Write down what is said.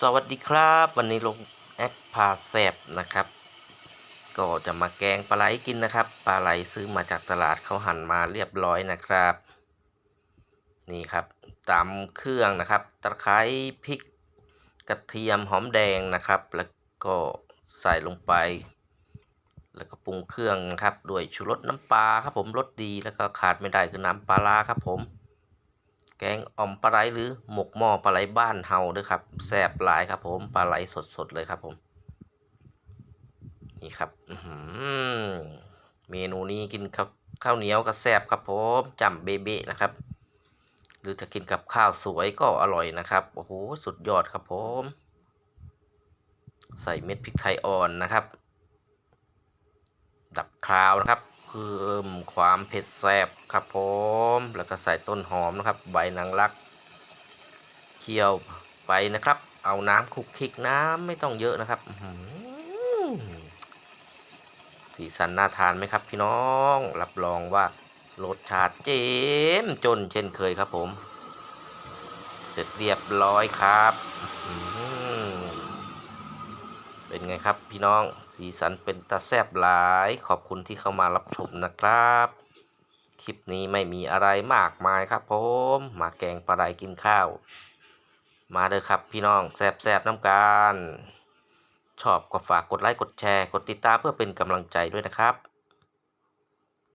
สวัสดีครับ วันนี้ลงแอคพาแซบนะครับ ก็จะมาแกงปลาไหลกินนะครับ ปลาไหลซื้อมาจากตลาดเขาหั่นมาเรียบร้อยนะครับ นี่ครับตามเครื่องนะครับ ตะไคร้พริกกระเทียมหอมแดงนะครับ แล้วก็ใส่ลงไป แล้วก็ปรุงเครื่องนะครับ ด้วยชูรสน้ำปลาครับผมรสดีแล้วก็ขาดไม่ได้คือน้ำปลาร้าครับผม แกงอ่อมปลาไหลหรือหมกหม้อปลาไหลบ้านเฮาด้วยครับแซ่บหลายครับ ผมปลาไหลสดๆเลยครับผม นี่ครับเมนูนี้กินกับข้าวเหนียวก็แซ่บครับผมจำเบเบะนะครับ หรือจะกินกับข้าวสวยก็อร่อยนะครับโอ้โหสุดยอดครับผม ใส่เม็ดพริกไทยอ่อนนะครับ ดับคราวนะครับ พิ่มความเผ็ดแซ่บครับผมแล้วก็ใส่ต้นหอมนะครับ ใบนางรักเคี่ยวไปนะครับ เอาน้ำคลุกคลิกน้ำไม่ต้องเยอะนะครับสีสันน่าทานไหมครับ พี่น้องรับรองว่ารสชาติเจมจนเช่นเคยครับผม เสร็จเรียบร้อยครับเป็นไงครับพี่น้อง สีสันเป็นตาแซบหลาย ขอบคุณที่เข้ามารับชมนะครับ คลิปนี้ไม่มีอะไรมากมายครับผมมาแกงปลาไหลกินข้าว มาเด้อครับพี่น้องแซบแซบน้ำกันชอบก็ฝากกดไลค์กดแชร์ กดติดตามเพื่อเป็นกำลังใจด้วยนะครับ